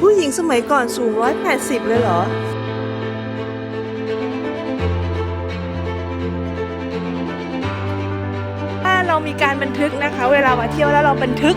ผู้หญิงสมัยก่อนสูง 180 เลยเหรอถ้าเรามีการบันทึกนะคะ เวลามาเที่ยวแล้วเราบันทึก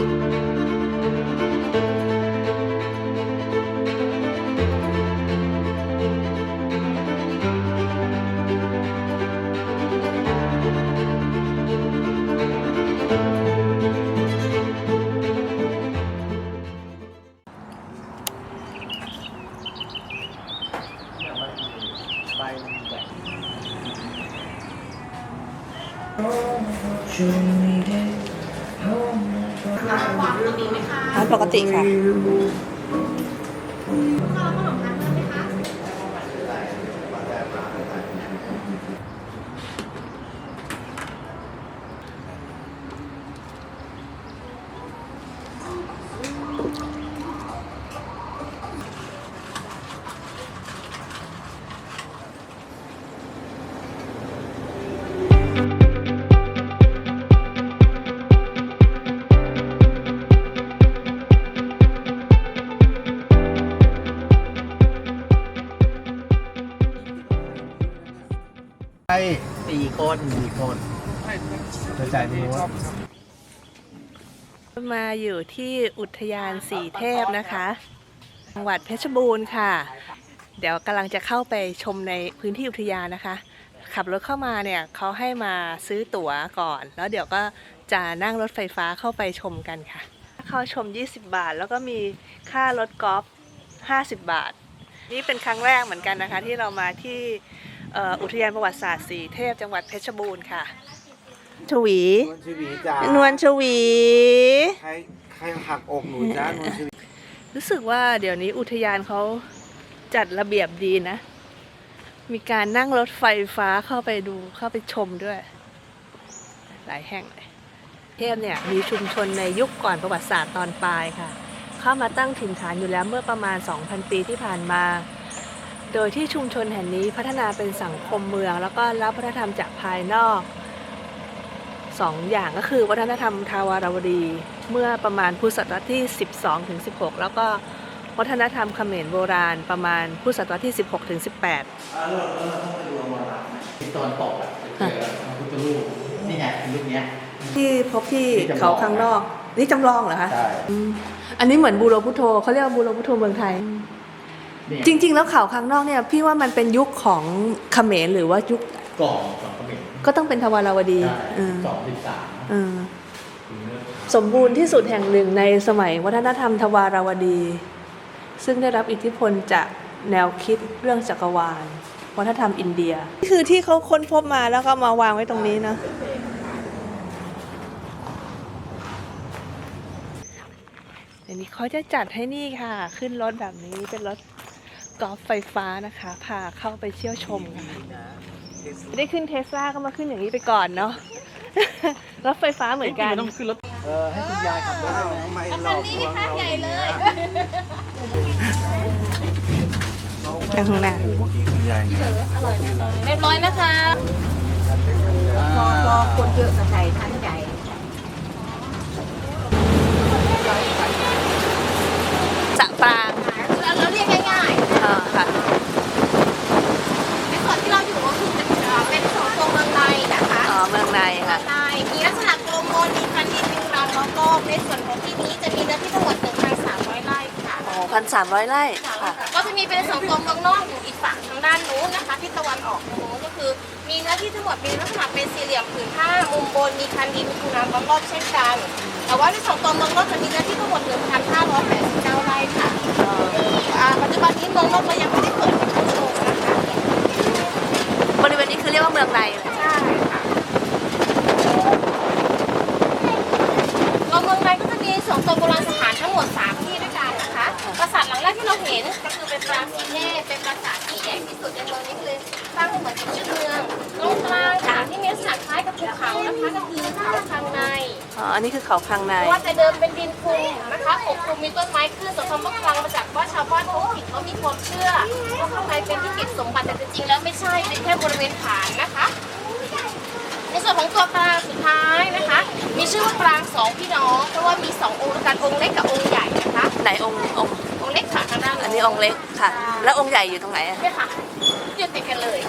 มาอยู่ที่อุทยานสีเทพนะคะจังหวัดเพชรบูรณ์ค่ะ เดี๋ยวกำลังจะเข้าไปชมในพื้นที่อุทยานนะคะ ขับรถเข้ามาเนี่ยเขาให้มาซื้อตั๋วก่อน แล้วเดี๋ยวก็จะนั่งรถไฟฟ้าเข้าไปชมกันค่ะ เข้าชม 20 บาท แล้วก็มีค่ารถกอล์ฟ50 บาท นี่เป็นครั้งแรกเหมือนกันนะคะ ที่เรามาที่อุทยานประวัติศาสตร์สีเทพจังหวัดเพชรบูรณ์ค่ะ ชวี นวลชวีจ้านวลชวี ใครใครหักอกหนูจ้านวลชวีรู้สึกว่าเดี๋ยวนี้อุทยานเขาจัดระเบียบดีนะ มีการนั่งรถไฟฟ้าเข้าไปดูเข้าไปชมด้วย หลายแห่งเลยเทพเนี่ยมีชุมชนในยุคก่อนประวัติศาสตร์ตอนปลายค่ะ เข้ามาตั้งถิ่นฐานอยู่แล้วเมื่อประมาณ 2,000 ปีที่ผ่านมา โดยที่ชุมชนแห่งนี้พัฒนาเป็นสังคมเมือง แล้วก็รับวัฒนธรรมจากภายนอก สองอย่างก็คือวัฒนธรรมทาวารวดีเมื่อประมาณพุทธศตวรรษที่ 12ถึง16 แล้วก็วัฒนธรรมเขมรโบราณประมาณพุทธศตวรรษที่ 16ถึง18ที่ตอนตกอะเจอพระพุทธรูปนี่ไงเป็นรูปเนี้ยที่พบที่ที่จำลองเขาข้างนอก นี่จำลองเหรอคะใช่อืมอันนี้เหมือนบูโรพุทโธเขาเรียกว่าบูโรพุทโธเมืองไทยนี่จริง ๆ แล้วเขาข้างนอกเนี่ยพี่ว่ามันเป็นยุคของเขมรหรือว่ายุคกล่องสองกระเบน ก็ต้องเป็นทวาราวดีใช่อืมสองสิบสามอืมสมบูรณ์ที่สุดแห่งหนึ่งในสมัยวัฒนธรรมทวาราวดี ซึ่งได้รับอิทธิพลจากแนวคิดเรื่องจักรวาล วัฒนธรรมอินเดียนี่คือที่เขาค้นพบมาแล้วก็มาวางไว้ตรงนี้เนาะเดี๋ยวนี้เขาจะจัดให้นี่ค่ะ ขึ้นรถแบบนี้เป็นรถกอล์ฟไฟฟ้านะคะ พาเข้าไปเที่ยวชมค่ะ ไม่ได้ขึ้นเทสลาก็มาขึ้นอย่างนี้ไปก่อนเนาะรถไฟฟ้าเหมือนกันต้องขึ้นรถเออให้คุณยายขับได้ไหมทำไมหลอกลวงเราข้างหน้าเมื่อกี้คุณยายไงเรียบร้อยนะคะพอพอคน สะปราง เราเราเรียกง่าย อ่าค่ะ ๆในส่วนที่เราอยู่ก็คือจะเป็นของตัวเมืองในนะคะ อ๋อ เมืองในเมืค่ะองในมีลักษณะกลมมนมีคันดินมีรันแล้วก็ในส่วนของที่นี้จะมีเนื้อที่ทั้งหมด1,300ไร่ค่ะ โอ้พันสามร้อยไร่ค่ะ ก็จะมีเป็นสองตัวเมืองนอกอยู่อีกฝั่งทางด้านนู้นนะคะที่ตะวันออกทางนู้นก็คือ มีเนื้อที่ทั้งหมดเป็นลักษณะเป็นสี่เหลี่ยมผืนผ้ามุมบนมีคันดินมีคูน้ำล้อมรอบเช่นกัน แต่ว่าในสองตัวเมืองนอกจะมีเนื้อที่ทั้งหมด1,589ไร่ค่ะอ่าปัจจุบันนี้เมืองนอกเรายัง เขาข้างในเพราะว่าแต่เดิมเป็นดินคลุมนะคะปกคลุมมีต้นไม้ขึ้นส่วนคำว่าคลังมาจากว่าชาวบ้านท้องถิ่นเขามีความเชื่อว่าข้างในเป็นที่เก็บสมบัติแต่จริงๆแล้วไม่ใช่เป็นแค่บริเวณฐานนะคะ ในส่วนของตัวปรางสุดท้ายนะคะ มีชื่อว่าปรางสองพี่น้องเพราะว่ามีสององค์ด้วยกันองค์เล็กกับองค์ใหญ่นะคะไหนองค์องค์องค์เล็กค่ะแล้วองค์ใหญ่อยู่ตรงไหนอะเนี่ยค่ะยืนติดกันเลย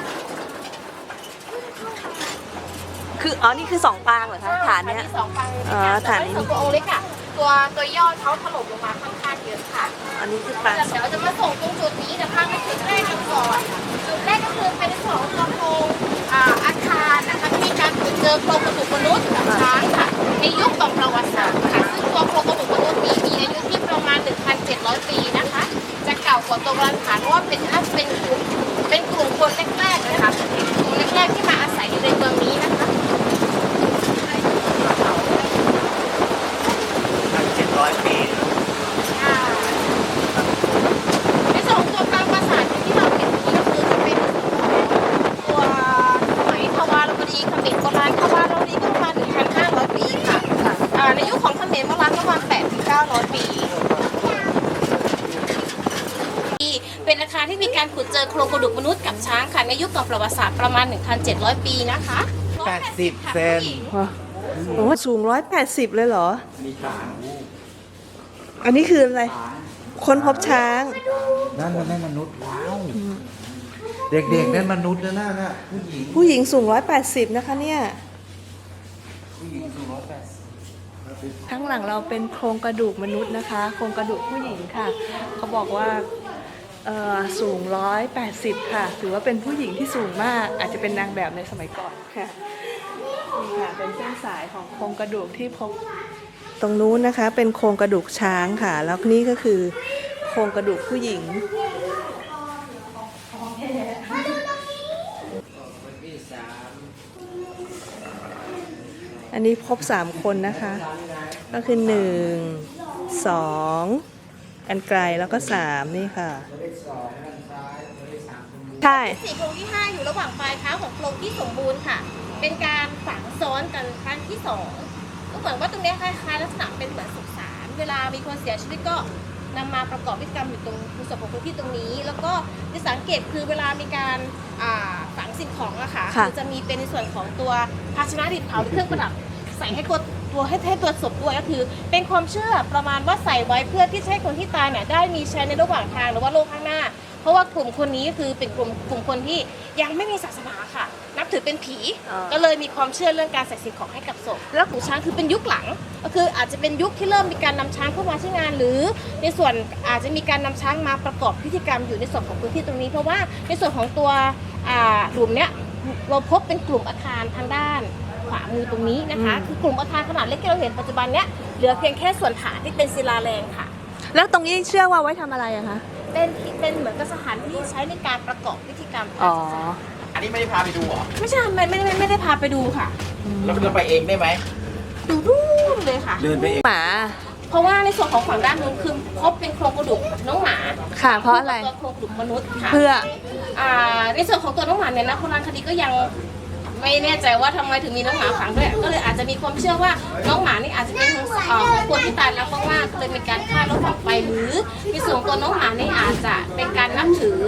คืออ๋อนี่คือสองปางเหรอคะฐานเนี้ยมีสองปางอ๋อฐานนี้ แต่ว่ตัวองค์เล็กอะตัวตัวยอดเขาถล่มลงมาค่อนข้างเยอะค่ะ อันนี้คือปางเดี๋ยวจะมาส่งตรงจุดนี้เดี๋ยวพาไปจุดแรกกันก่อนจุดแรกก็คือเป็นส่วนของตัวโครงอ่าอาคารนะคะที่มีการขุดเจอโครงกระดูกมนุษย์กับช้างค่ะในยุคก่อนประวัติศาสตร์ค่ะซึ่งตัวโครงกระดูกมนุษย์นี้มีอายุที่ประมาณ 1,700 ปีนะคะ จะเก่ากว่าตัวโบราณฐานเพราะว่าเป็นน่าจะเป็นกลุ่มเป็นกลุ่มคนแรกๆนะคะกลุ่มแรกๆที่มาอาศัยอยู่ในเมืองนี้นะคะ พันเจ็ดร้อยปี ในส่วนของตัวกลางปราสาทที่เราเห็นนี้ก็คือจะเป็นตัวสมัยทวารวดีเขมรโบราณทวารวดีก็ประมาณ 1,500 ปีค่ะอ่าในยุคของเขมรโบราณประมาณ8-900 ปี เป็นอาคารที่มีการขุดเจ อโครงกระดูกมนุษย์กับช้างค่ะในยุคก่อนประวัติศาสตร์ประมาณ 1,700 ปีนะคะแปดสิบเซนโอ้สูงร้อยแปดสิบเลยเหรอ มีช้างอันนี้คืออะไร คนพบช้าง นั่นมันนั่นมนุษย์ว้าวเด็กๆนั่นมนุษย์นะน่ะน่ะผู้หญิงผู้หญิงสูงร้อยแปดสิบนะคะเนี่ยผู้หญิงสูงร้อยแปดสิบข้างหลังเราเป็นโครงกระดูกมนุษย์นะคะ โครงกระดูกผู้หญิงค่ะ เขาบอกว่าเอ่อ สูง 180 ค่ะ ถือว่าเป็นผู้หญิงที่สูงมาก อาจจะเป็นนางแบบในสมัยก่อนค่ะนี่ค่ะ เป็นเส้นสายของโครงกระดูกที่พบ ตรงนู้นนะคะ เป็นโครงกระดูกช้างค่ะ แล้วนี่ก็คือโครงกระดูกผู้หญิง อันนี้พบสามคนนะคะ ก็คือหนึ่งสอง กันไกลแล้วก็สามนี่ค่ะ ใช่สี่โครงที่ห้าอยู่ระหว่างปลายเท้าของโครงที่สมบูรณ์ค่ะ เป็นการฝังซ้อนกันครั้งที่สองก็เหมือนว่าตรงเนี้ยคล้ายๆลักษณะเป็นเหมือนสุสานเวลามีคนเสียชีวิตก็นำมาประกอบพิธีกรรมอยู่ตรงภูศพของคนที่ตรงนี้ แล้วก็จะสังเกตคือเวลามีการฝังสิ่งของอะค่ะจะมีเป็นในส่วนของตัวภาชนะดินเผาหรือเครื่องประดับ ใส่ให้กด ตัวให้ให้ตัวศพด้วยก็คือ เป็นความเชื่อประมาณว่าใส่ไว้เพื่อที่จะให้คนที่ตายเนี่ยได้มีใช้ในระหว่างทางหรือว่าโลกข้างหน้า เพราะว่ากลุ่มคนนี้ก็คือเป็นกลุ่มกลุ่มคนที่ยังไม่มีศาสนาค่ะ นับถือเป็นผีอ่า ก็เลยมีความเชื่อเรื่องการใส่สิ่งของให้กับศพแล้วของช้างคือเป็นยุคหลัง ก็คืออาจจะเป็นยุคที่เริ่มมีการนำช้างเข้ามาใช้งาน หรือในส่วนอาจจะมีการนำช้างมาประกอบพิธีกรรมอยู่ในส่วนของพื้นที่ตรงนี้ เพราะว่าในส่วนของตัวอ่าหลุมเนี้ยเราพบเป็นกลุ่มอาคารทางด้าน ขวามือตรงนี้นะคะอืมคือกลุ่มอาคารขนาดเล็กที่เราเห็นปัจจุบันเนี้ยเหลือเพียงแค่ส่วนฐานที่เป็นศิลาแรงค่ะ แล้วตรงนี้เชื่อว่าไว้ทำอะไรอะคะ เป็นเป็นเหมือนกับสถานที่ใช้ในการประกอบพิธีกรรมทางอ๋อ ศาสนาอันนี้ไม่ได้พาไปดูเหรอไม่ใช่ไม่ไม่ไม่ไม่ได้พาไปดูค่ะ แล้วเราไปเองได้ไหม ดูรูนเลยค่ะ เดินไปเอง หมา เพราะว่าในส่วนของฝั่งด้านนู้นคือพบเป็นโครงกระดูกน้องหมาค่ะ เพราะอะไร ตัวโครงกระดูกมนุษย์ค่ะ เพื่อ อ่าในส่วนของตัวน้องหมาเนี่ยนะโบราณคดีก็ยัง ไม่แน่ใจว่าทำไมถึงมีน้องหมาฝังด้วย ก็เลยอาจจะมีความเชื่อว่าน้องหมานี่อาจจะเป็นของเอ่อของคนที่ตายแล้วมากๆก็เลยมีการฆ่าแล้วฝังไปหรือในส่วนของตัวน้องหมานี่อาจจะเป็นการนับถือ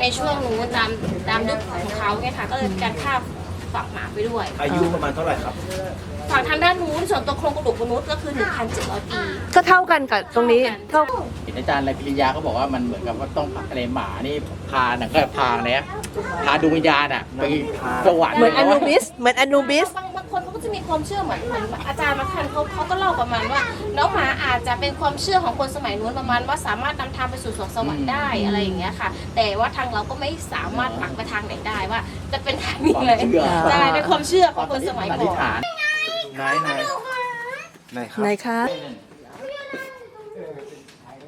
ในช่วงนู้นตามตามยุคของเขาไงค่ะก็เลยมีการฆ่าฝังหมาไปด้วย อายุประมาณเท่าไหร่ครับฝั่งทางด้านนู้นส่วนตัวโครงกระดูกมนุษย์ก็คือ 1,700 ปี ก็เท่ากันกับตรงนี้เท่าเห็นอาจารย์อะไรปริญญาเขาบอกว่ามันเหมือนกับว่าต้องอะไรหมานี่พาหนังก็พาเนี้ย พาดวงวิญญาณอะไปสวรรค์เหมือนอลยะนูบิสเหมือนอนูบิสบางบางคนเขาก็จะมีความเชื่อเหมือนเหมือนอาจารย์มาคันเขาเขาก็เล่าประมาณว่า น้องหมาอาจจะเป็นความเชื่อของคนสมัยนู้นประมาณว่าสามารถนำทางไปสู่สวงสวรรค์ได้อะไรอย่างเงี้ยค่ะ แต่ว่าทางเราก็ไม่สามารถปักไปทางไหนได้ว่า จะเป็นทางนี้เลยความเชื่อใช่เป็นความเชื่อของคนสมัยอก่ธิอษนฐานไหนไหนไหนครับไหนคะ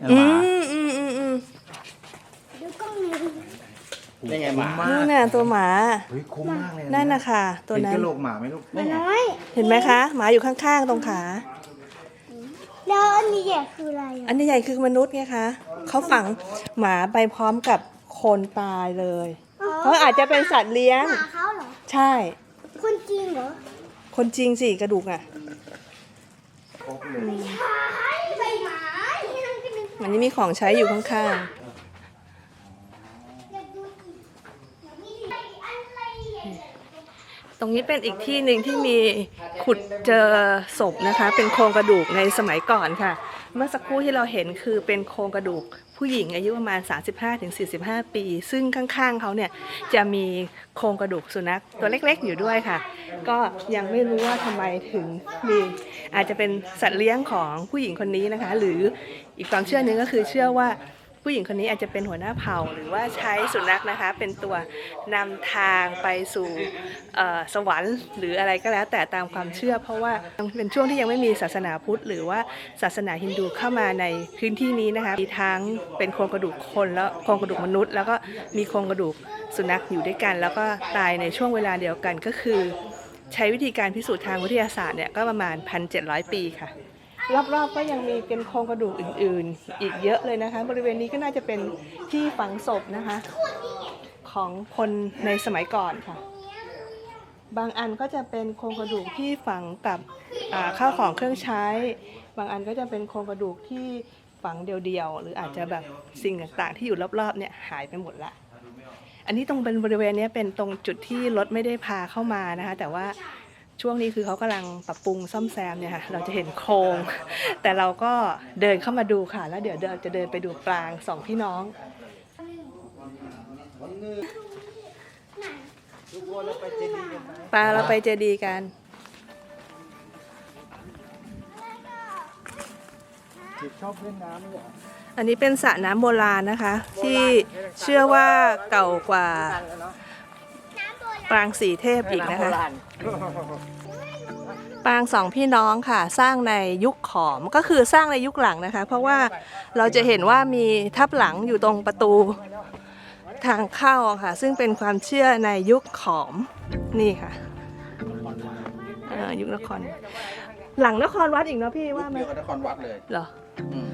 หอืมามอืมอืมอืม ได้ไงหมามากนู่นน่ะตัวหมาเฮ้ยคุ้มมากเลยนั่นนะคะตัวเห็นนั้นกระโหลกหมาไหมลูกได้ไงเห็นไหมคะ หมาอยู่ข้างๆตรงขา แล้วอันนี้ใหญ่คืออะไรอะอันนี้ใหญ่คือมนุษย์ไงคะเขาฝังหมาไปพร้อมกับคนตายเลยเพราะอาจจะเป็นสัตว์เลี้ยง หมาเขาเหรอ ใช่ คนจริงเหรอคนจริงสิกระดูกอะหายไปหมาที่นั่นก็เป็นอันนี้มีของใช้อยู่ข้างอยากดูอีกอยากมีอะไรอะไรอะ ๆ ตรงนี้เป็นอีกที่หนึ่งที่มีขุดเจอศพนะคะ เป็นโครงกระดูกในสมัยก่อนค่ะ เมื่อสักครู่ที่เราเห็นคือเป็นโครงกระดูกผู้หญิงอายุประมาณ 35-45 ปี ซึ่งข้างๆเขาเนี่ยจะมีโครงกระดูกสุนัขตัวเล็กๆ อยู่ด้วยค่ะ ก็ยังไม่รู้ว่าทำไมถึงมีอาจจะเป็นสัตว์เลี้ยงของผู้หญิงคนนี้นะคะ หรืออีกความเชื่อหนึงก็คือเชื่อว่า ผู้หญิงคนนี้อาจจะเป็นหัวหน้าเผ่าหรือว่าใช้สุนัขนะคะ เป็นตัวนำทางไปสู่สวรรค์ หรืออะไรก็แล้วแต่ตามความเชื่อ เพราะว่าเป็นช่วงที่ยังไม่มีศาสนาพุทธ หรือว่าศาสนาฮินดูเข้ามาในพื้นที่นี้นะคะมีทั้งเป็นโครงกระดูกคนแล้วโครงกระดูกมนุษย์ แล้วก็มีโครงกระดูกสุนัขอยู่ด้วยกัน แล้วก็ตายในช่วงเวลาเดียวกันก็คือ ใช้วิธีการพิสูจน์ทางวิทยาศาสตร์เนี่ยก็ประมาณ 1,700 ปีค่ะ รอบๆก็ยังมีเป็นโครงกระดูกอื่นๆ อีกเยอะเลยนะคะ บริเวณนี้ก็น่าจะเป็นที่ฝังศพนะคะ ของคนในสมัยก่อนค่ะ บางอันก็จะเป็นโครงกระดูกที่ฝังกับข้าวของเครื่องใช้ บางอันก็จะเป็นโครงกระดูกที่ฝังเดียวๆ หรืออาจจะแบบสิ่งต่างๆ ที่อยู่รอบๆ เนี่ยหายไปหมดละ อันนี้ตรงเป็นบริเวณนี้เป็นตรงจุดที่รถไม่ได้พาเข้ามานะคะ แต่ว่า ช่วงนี้คือเขากำลังปรับปรุงซ่อมแซมเนี่ยค่ะ เราจะเห็นโครง แต่เราก็เดินเข้ามาดูค่ะ แล้วเดี๋ยวเราจะเดินไปดูปรางสองพี่น้อง ปลาเราไปเจดีย์กันชอบเล่นน้ำเนี่ยอันนี้เป็นสระน้ำโบราณนะคะ ที่เชื่อว่าเก่ากว่า ปรางสีเทพอีกนะคะ ปรางสองพี่น้องค่ะ สร้างในยุคขอมก็คือสร้างในยุคหลังนะคะ เพราะว่าเราจะเห็นว่ามีทับหลังอยู่ตรงประตูทางเข้าค่ะ ซึ่งเป็นความเชื่อในยุคขอมนี่ค่ะเอ่อยุคนคร หลังนครวัดอีกเนาะพี่ว่าไหมเดียวกับนครวัดเลยเหรอ อืม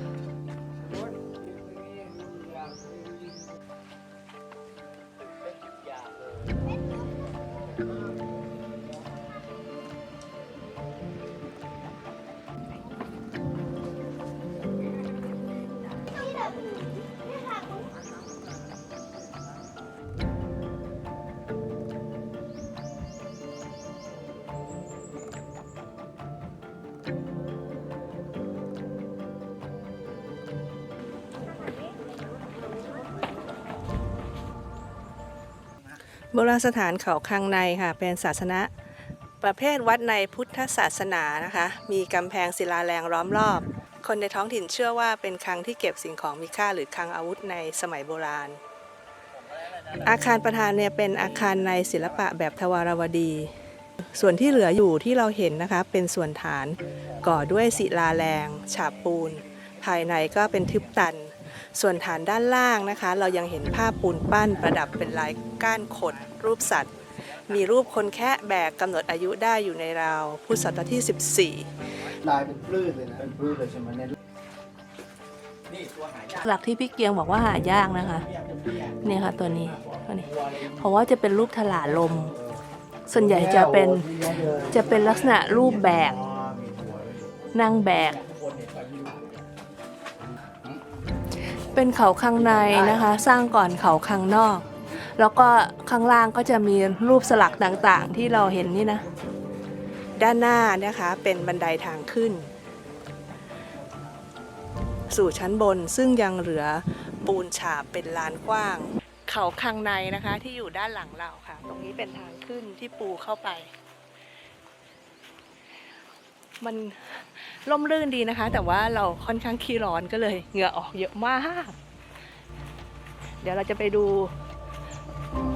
ราณสถานเขาคังในค่ะ เป็นศาสนะประเภทวัดในพุทธศาสนานะคะ มีกำแพงศิลาแรงล้อมรอบ คนในท้องถิ่นเชื่อว่าเป็นคลังที่เก็บสิ่งของมีค่าหรือคลังอาวุธในสมัยโบราณ อาคารประธานเนี่ยเป็นอาคารในศิลปะแบบทวารวดี ส่วนที่เหลืออยู่ที่เราเห็นนะคะ เป็นส่วนฐานก่อด้วยศิลาแรง ฉาบปูน ภายในก็เป็นทึบตัน ส่วนฐานด้านล่างนะคะ เรายังเห็นภาพปูนปั้นประดับเป็นลายก้านขด รูปสัตว์ มีรูปคนแค่แบกกำหนดอายุได้อยู่ในราวพุทธศตวรรษที่ ลายเป็นปลื้ดเลยนะเป็นปลื้ดเลยใช่ไหมเนี่ยนี่ตัวหายาก14หลักที่พี่เกียงบอกว่าหายากนะคะเนี่ยค่ะตัวนี้ตัวนี้ เพราะว่าจะเป็นรูปถลาลม ส่วนใหญ่จะเป็นจะเป็นลักษณะรูปแบกนั่งแบก เป็นเขาข้างในนะคะ สร้างก่อนเขาข้างนอก แล้วก็ข้างล่างก็จะมีรูปสลักต่างๆ ที่เราเห็นนี่นะ ด้านหน้านะคะเป็นบันไดทางขึ้น สู่ชั้นบนซึ่งยังเหลือปูนฉาบเป็นลานกว้าง เขาข้างในนะคะที่อยู่ด้านหลังเราค่ะ ตรงนี้เป็นทางขึ้นที่ปูเข้าไป มัน ล่มรื่นดีนะคะ แต่ว่าเราค่อนข้างขี้ร้อนก็เลยเหงื่อออกเยอะมาก เดี๋ยวเราจะไปดู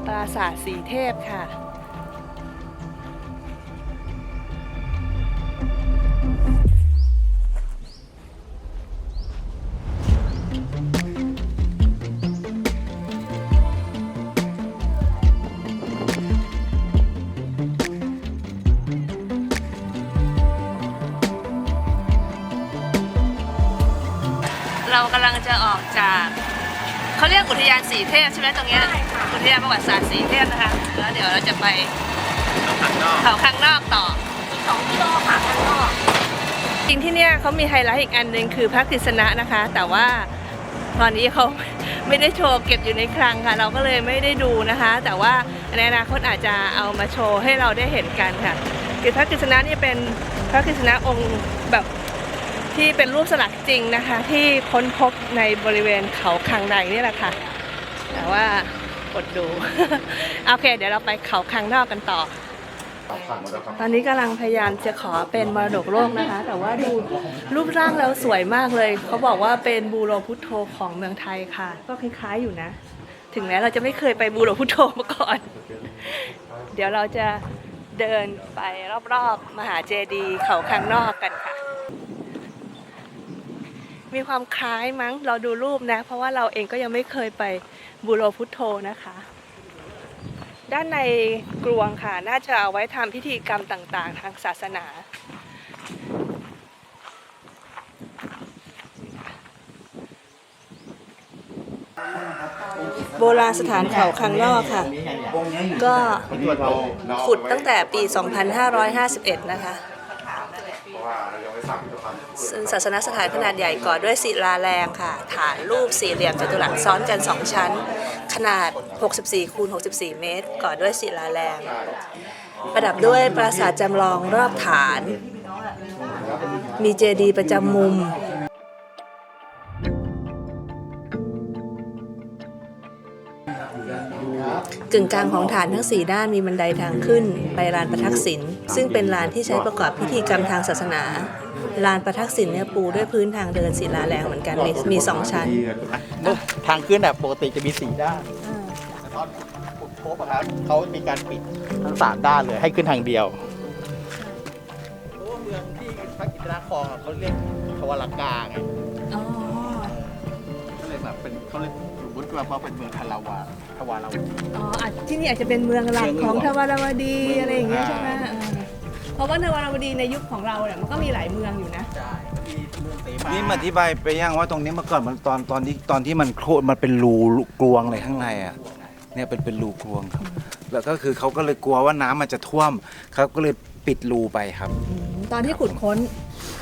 ปราสาทสีเทพค่ะ เรากำลังจะออกจากเขาเรียกอุทยานสีเทพใช่ไหมตรงเนี้ยอุทยานประวัติศาสตร์สีเทพนะคะ แล้วเดี๋ยวเราจะไปเขาข้างนอกต่อสองกิโลค่ะข้างนอกจริงที่เนี่ยเขามีไฮไลท์อีกอันหนึ่งคือพระกฤษณะนะคะ แต่ว่าตอนนี้เขาไม่ได้โชว์เก็บอยู่ในคลังค่ะ เราก็เลยไม่ได้ดูนะคะ แต่ว่าในอนาคตอาจจะเอามาโชว์ให้เราได้เห็นกันค่ะกิจพระกฤษณะนี่เป็นพระกฤษณะองค์แบบ ที่เป็นรูปสลักจริงนะคะ ที่ค้นพบในบริเวณเขาคังในนี่แหละค่ะ แต่ว่ากดดูโอเค เดี๋ยวเราไปเขาคังนอกกันต่อ ตอนนี้กำลังพยายามจะขอเป็นมรดกโลกนะคะ แต่ว่าดูรูปร่างแล้วสวยมากเลย เขาบอกว่าเป็นบูโรพุทโธของเมืองไทยค่ะ ก็คล้ายๆอยู่นะ ถึงแม้เราจะไม่เคยไปบูโรพุทโธมาก่อน เดี๋ยวเราจะเดินไปรอบๆ มหาเจดีย์เขาข้างนอกกันค่ะ มีความคล้ายมั้งเราดูรูปนะ เพราะว่าเราเองก็ยังไม่เคยไปบูโรพุทโธนะคะ ด้านในกรวงค่ะ น่าจะเอาไว้ทำพิธีกรรมต่างๆ ทางศาสนา โบราณสถานเขาคังนอกค่ะ ก็ขุดตั้งแต่ปี 2551 นะคะซึ่ง ศาสนสถานขนาดใหญ่ก่อด้วยศิลาแรงค่ะ ฐานรูปสี่เหลี่ยมจัตุรัสซ้อนกัน 2 ชั้น ขนาด 64 คูณ 64 เมตร ก่อด้วยศิลาแรง ประดับด้วยปราสาทจำลองรอบฐาน มีเจดีย์ประจำมุมกึ่งกลางของฐานทั้ง 4 ด้านมีบันไดทางขึ้น ไปลานประทักษิณซึ่งเป็นลานที่ใช้ประกอบพิธีกรรมทางศาสนา ลานประทักษิณเนี่ยปูด้วยพื้นทางเดินศิลาแรงเหมือนกันมีมีสองชั้น ทางขึ้นแบบปกติจะมีสี่ด้านแต่ตอนขุดพบอะครับเขามีการปิดทั้งสามด้านเลยให้ขึ้นทางเดียวเพราะว่าเมืองที่พระกิตนาครองอะเขาเรียกทวารากาไงอ๋อก็เลยแบบเป็นเขาเลยสมมติว่าเป็นเมืองทาราวาทวาราวา อ๋ออาจที่นี่อาจจะเป็นเมืองหลักของทวารวดีเมืองอะไรอย่างเงี้ยใช่ไหมอ่าเออเพ ราะว่าทวารวดีในยุคของเราเนี่ยมันก็มีหลายเมืองอยู่นะ ใช่มีเมืองเสมานี่มาอธิบายไปยังว่าตรงนี้เมื่อก่อนมันตอนตอนที่ตอนที่มันโคตรมันเป็นรูกลวงเลยข้างในอะเนี่ยเป็นเป็นรูกลวงครับ แล้วก็คือเขาก็เลยกลัวว่าน้ำมันจะท่วมเขาก็เลยปิดรูไปครับ ตอนที่ขุดค้น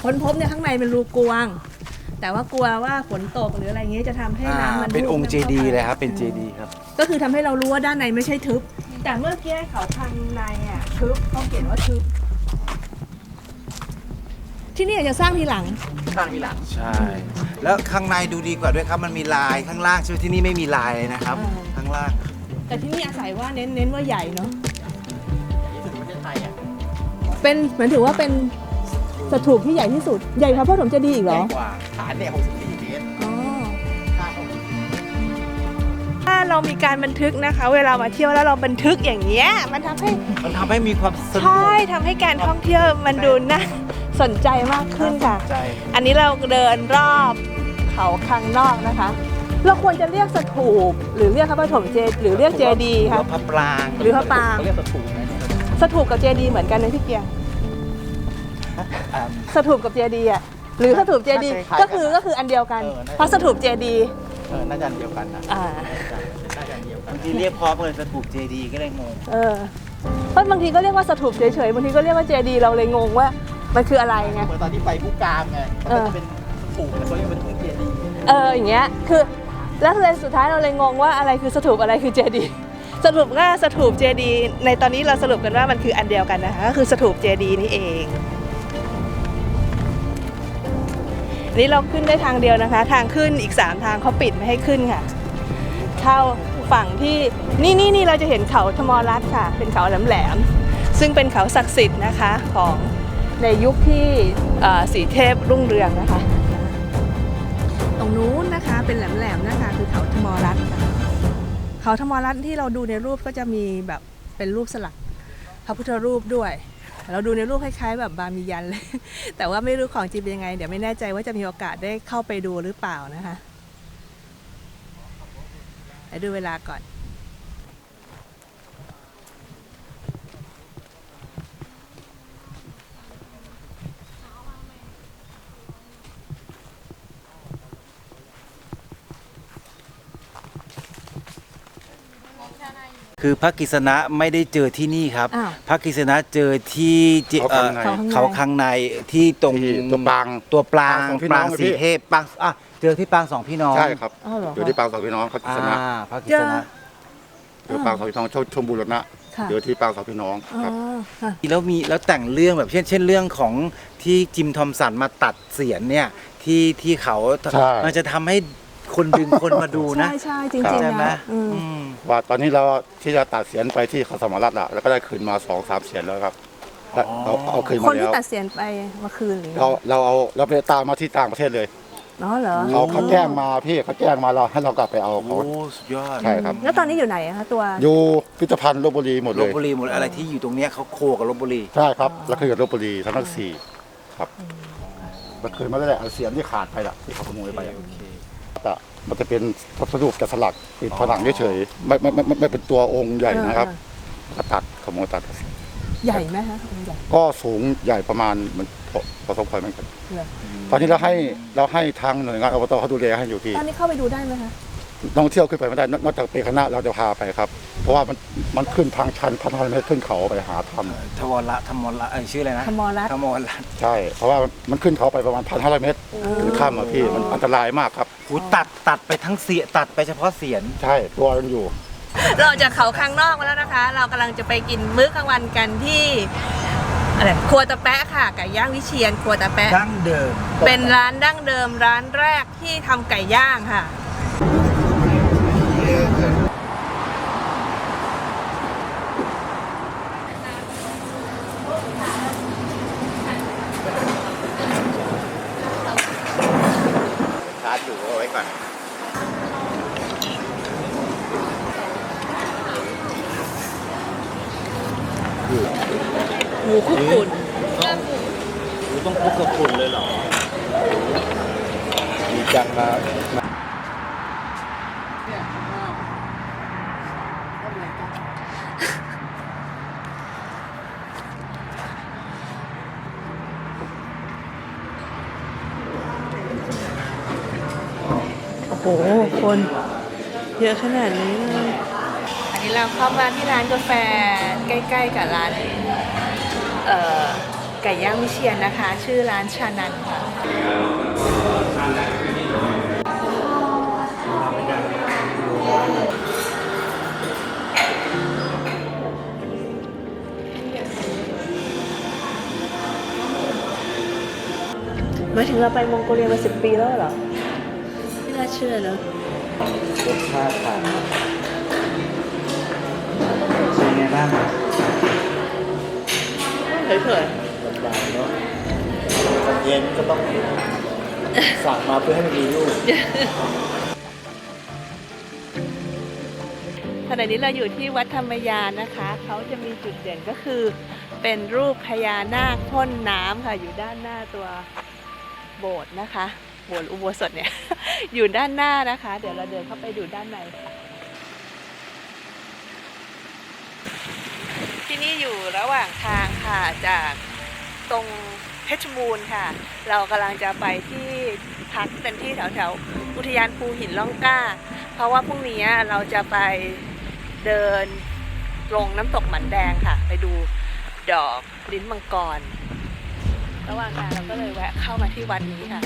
ค้นพบเนี่ยข้างในเป็นรูกวาง แต่ว่ากลัวว่าฝนตกหรืออะไรเงี้ยจะทำให้อ่าน้ำมันเป็นองค์เจดีย์เลยครับ เป็นอืมเจดีย์ครับก็คือทำให้เรารู้ว่าด้านในไม่ใช่ทึบ แต่เมื่อกี้เขาข้างในอะทึบเขาเขียนว่าทึบ ที่นี่อาจจะสร้างทีหลังข้างทีหลังใช่ แล้วข้างในดูดีกว่าด้วยครับ มันมีลายข้างล่างใช่ไหมที่นี่ไม่มีลายเลยนะครับ อ่า ข้างล่างแต่ที่นี่อาศัยว่าเน้นเน้นว่าใหญ่เนาะที่สุดในประเทศไทยอะเป็นเหมือนถือว่าเป็นสถูปที่ใหญ่ที่สุดใหญ่กว่าพระปฐมเจดีย์อีกเหรใหญ่อกว่าฐานเนี่ย64เมตร เรามีการบันทึกนะคะ เวลามาเที่ยวแล้วเราบันทึกอย่างเงี้ยมันทำให้มันทำให้มีความสนุกใช่ทำให้การท่องเที่ยวมันดูน่าสนใจมากขึ้นค่ะ ใจอันนี้เราเดินรอบเขาข้างนอกนะคะ เราควรจะเรียกสถูปหรือเรียกพระปฐมเจดีย์หรือเรียกเจดีย์หรือคะว่าพระปรางหรือพระปราง เขาเรียกสถูปไหมสถูปกับเจดีย์เหมือนกันนะพี่เกียร์อ่า สถูปกับเจดีย์อะหรือสถูปเจดีย์คล้ายๆกันก็คือก็คืออันเดียวกันเออน่าจะ เพราะสถูปเจดีย์เออน่าจะอันเดียวกันนะอ่า บางทีเรียกพร้อมกันจะถูกเจดีย์ก็เลยงงเออเพราะบางทีก็เรียกว่าสถูปเฉยๆ บางทีก็เรียกว่าเจดีย์เราเลยงงว่า มันคืออะไรไง เหมือนตอนที่ไปผู้กามไงเอมันอจะเป็นถูกแต่เขาเรียกเป็นถุงเจดีย์เอออย่างเงี้ย คือแล้วเลยสุดท้ายเราเลยงงว่าอะไรคือสถูปอะไรคือเจดีย์สรุปว่าสถูปเจดีย์ในตอนนี้เราสรุปกันว่ามันคืออันเดียวกันนะคะก็คือสถูปเจดีย์นี่เองอันนี้เราขึ้นได้ทางเดียวนะคะ ทางขึ้นอีก 3 ทางเขาปิดไม่ให้ขึ้นค่ะ เข้า ฝั่งที่นี่นี่นี่เราจะเห็นเขาธมรัตน์ค่ะ เป็นเขาแหลมๆซึ่งเป็นเขาศักดิ์สิทธิ์นะคะของในยุคที่สีเทพรุ่งเรืองนะคะ ตรงนู้นนะคะเป็นแหลมๆนะคะคือเขาธมรัตน์เขาธมรัตน์ที่เราดูในรูปก็จะมีแบบเป็นรูปสลักพระพุทธรูปด้วย เราดูในรูปคล้ายๆ แบบบามียันเลย แต่ว่าไม่รู้ของจริงเป็นยังไง เดี๋ยวไม่แน่ใจว่าจะมีโอกาสได้เข้าไปดูหรือเปล่านะคะ เดี๋ยวดูเวลาก่อน คือพระกฤษณะไม่ได้เจอที่นี่ครับ อ้าวพระกฤษณะเจอที่เจเขาเอ่อข้างในเขาข้างในที่ตรงที่ตัวปรางตัวปรางปรางสองพี่ปน้ราองงอะสีพี่เทพปรางอะ เจอที่ปรางสองพี่น้องใช่ครับอ้าวเหรออยู่ที่ปางสองพี่น้องเขาอ่าชนะพระกฤเจษอณะอยู่ปางสองพี่น้องชมชมบุรณะค่ะอยู่ที่ปางสองพี่น้องอ๋อครับ ค่ะ แล้วมีแล้วแต่งเรื่องแบบเช่นเช่นเรื่องของที่จิมทอมสันมาตัดเสียนเนี่ยที่ที่เขาใช่ มันจะทำให้คนดึงคนมาดูนะ ใช่ใช่จริงใช่ๆไหมนะอืมอืมว่าตอนนี้เราที่จะตัดเสียนไปที่เขาสมรัตน์อะแล้วก็ได้คืนมาสองสามเสียนแล้วครับแล้วเราเอาคืนคมานที่แล้วตัดเสียนไปเมื่อคืนหรือเราเราเอาเราไปตามมาที่ต่างประเทศเลย เนาะเหรอเขาเขาแจ้งมาพี่เขาแจ้งมาเราให้เรากลับไปเอาโอ้เขาสุดยอดใช่ครับ แล้วตอนนี้อยู่ไหนอะคะตัว อยู่พิพิธภัณฑ์ลบบุรีหมดลเลบยบุรีหมดอะไรที่อยู่ตรงเนี้ยเขาโคกับลบบุรี ใช่ครับแล้วคือลบบุรีทั้งทั้งสี่ครับมันคืนมาได้แหละเอาเสียนที่ขาดไปละที่เขาขโมยไปอะโอเคแต่มันจะเป็นพระพุทธรูปแกะสลักติดผนังเฉยๆไม่ไม่ไม่ไม่ไม่เป็นตัวองค์ใหญ่นะครับเออก็ตัดขโมยตัด ใหญ่ไหมคะองค์ใหญ่ก็สูงใหญ่ประมาณเหมัน พอพอสมควรเหมือนกันเหรอตอนนี้เราให้เราให้ทางหน่วยงานอบตเขาดูแลให้อยู่ที่ ตอนนี้เข้าไปดูได้ไหมคะท่องเที่ยวขึ้นไปไม่ได้นนอกจากเป็นคณะเราจะพาไปครับ เพราะว่ามันมันขึ้นทางชันพันห้าเมตรขึ้นเขาไปหาถ้ทวรละธรรมรละเอ้ยชื่ออะไรนะธรรมรัตน์ ธรรมรละำใช่ เพราะว่ามันขึ้นเขาไปประมาณพันห้าเมตรถึงข้ามมาพี่มันอันตรายมากครับ หูตัดตัดไปทั้งเสียตัดไปเฉพาะเสียน ใช่ตัวยังอยู่ เราจากเขาข้างนอกมาแล้วนะคะ เรากำลังจะไปกินมื้อกลางวันกันที่ อะไรครัวตะแปะค่ะไก่ย่างวิเชียนครัวตะแปะดั้งเดิม เป็นร้านดั้งเดิมร้านแรกที่ทำไก่ย่างค่ะ ชาร์จอยู่เอาไว้ก่อน หมูคุกฝุ่นต้องคลุกกับฝุ่นเลยเหรอมีจังมาโอ้โห คน เยอะขนาดนี้เลย อันนี้เราเข้ามาที่ร้านกาแฟใกล้ ๆ กับร้านเอ่อ ไก่ย่างวิเชียนนะคะ ชื่อร้านชานันค่ะหมายถึงเราไปมองโกเลียมาสิบปีแล้วเหรอ ไม่น่าเชื่อเนอะรสชาติต่างเป็นไงบ้าง เผยต่างเนาะเย็นก็ต้องสั่งมาเพื่อให้มันมีลูกๆขณะนี้เราอยู่ที่วัดธรรมยานนะคะ เขาจะมีจุดเด่นก็คือ เป็นรูปพญานาคพ่นน้ำค่ะ อยู่ด้านหน้าตัวโบสถ์นะคะ โบสถ์อุโบสถเนี่ย อยู่ด้านหน้านะคะ เดี๋ยวเราเดินเข้าไปดูด้านในค่ะ ที่นี่อยู่ระหว่างทางค่ะจากตรงเพชรบูรณ์ค่ะ เรากำลังจะไปที่พักเป็นที่แถวแถวๆอุทยานภูหินล่องกล้า เพราะว่าพรุ่งนี้เราจะไปเดินลงน้ำตกหมันแดงค่ะ ไปดูดอกลิ้นมังกร ระหว่างทางเราก็เลยแวะเข้ามาที่วัดนี้ค่ะ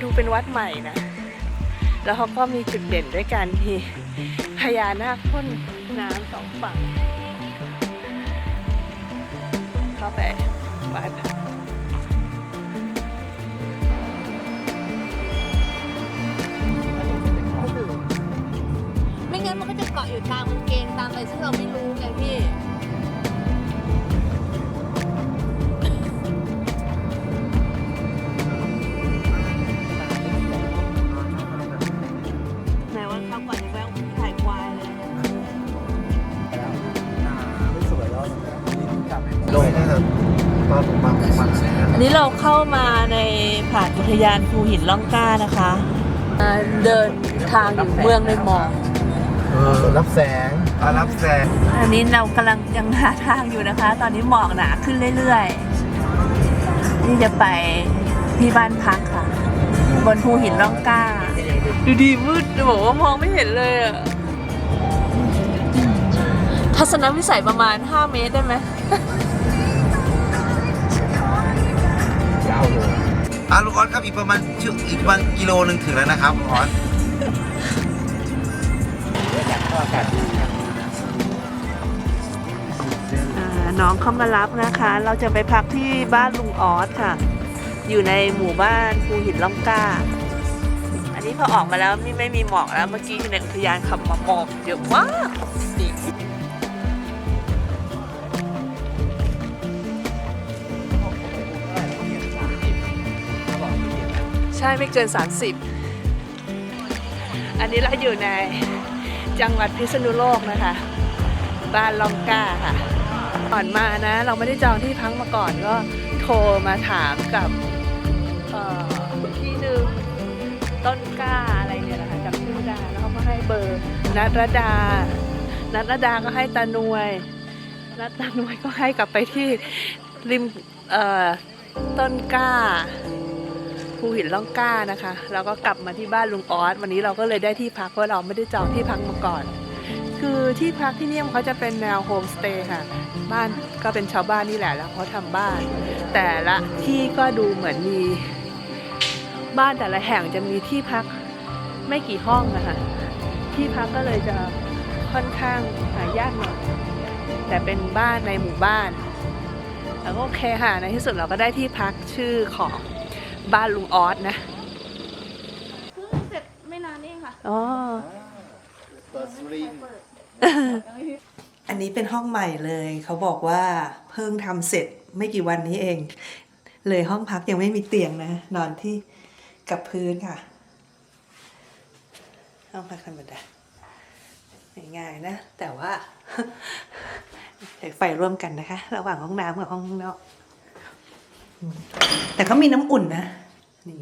ดูเป็นวัดใหม่นะ แล้วเขาก็มีจุดเด่นด้วยกันที่พญานาคพ่นน้ำสองฝั่ง เข้าไปวัดไม่งั้นมันก็จะเกาะอยู่ตามกางเกงตามอะไรซึ่งเราไม่ มาในผ่านอุทยานภูหินล่องกล้านะคะมาเดินทางอยู่เมืองในหมอกรับแสงรับแสง อันนี้เรากำลังยังหาทางอยู่นะคะ ตอนนี้หมอกหนาขึ้นเรื่อยๆ นี่จะไปที่บ้านพักค่ะ บนภูหินล่องกล้า ดูดีมืดจะบอกว่ามองไม่เห็นเลยอะทัศนวิสัยประมาณ 5 เมตรได้ไหม อะลูกออสครับอีกประมาณชั่วอีกประมาณกิโลหนึ่งถึงแล้วนะครับลูกออสน้องเขามารับนะคะ เราจะไปพักที่บ้านลุงออสค่ะ อยู่ในหมู่บ้านภูหินล่องกล้า อันนี้พอออกมาแล้วนี่ไม่มีหมอกแล้ว เมื่อกี้อยู่ในอุทยานขับมาหมอกเยอะมาก ใช่ไม่เกิน 30 อันนี้เราอยู่ในจังหวัดพิษณุโลกนะคะ บ้านลองก้าค่ะ ก่อนมานะ เราไม่ได้จองที่พักมาก่อนก็โทรมาถามกับที่หนึ่งต้นกล้าอะไรเนี่ยนะคะจำชื่อไม่ได้แล้วเขาก็ให้เบอร์นัดรดานัดรดาก็ให้ตานวยนัดตานวยก็ให้กลับไปที่ริมต้นกล้า ภูหินล่องกล้านะคะแล้วก็กลับมาที่บ้านลุงออสวันนี้เราก็เลยได้ที่พักเพราะเราไม่ได้จองที่พักมาก่อน คือที่พักที่นี่เขาจะเป็นแนวโฮมสเตย์ค่ะบ้านก็เป็นชาวบ้านนี่แหละแล้วเขาทำบ้าน แต่ละที่ก็ดูเหมือนมี บ้านแต่ละแห่งจะมีที่พักไม่กี่ห้องนะคะที่พักก็เลยจะค่อนข้างหายากหน่อยแต่เป็นบ้านในหมู่บ้านแล้วก็โอเคค่ะในที่สุดเราก็ได้ที่พักชื่อของ บ้านลุงออสนะเพิ่งเสร็จไม่นานเองค่ะ อ๋ออันนี้เป็นห้องใหม่เลย เขาบอกว่าเพิ่งทำเสร็จไม่กี่วันนี้เอง เลยห้องพักยังไม่มีเตียงนะ นอนที่กับพื้นค่ะ ห้องพักธรรมดาง่ายๆนะ แต่ว่าใช้ไฟร่วมกันนะคะ ระหว่างห้องน้ำกับห้องข้างนอกอืม แต่เขามีน้ำอุ่นนะนี่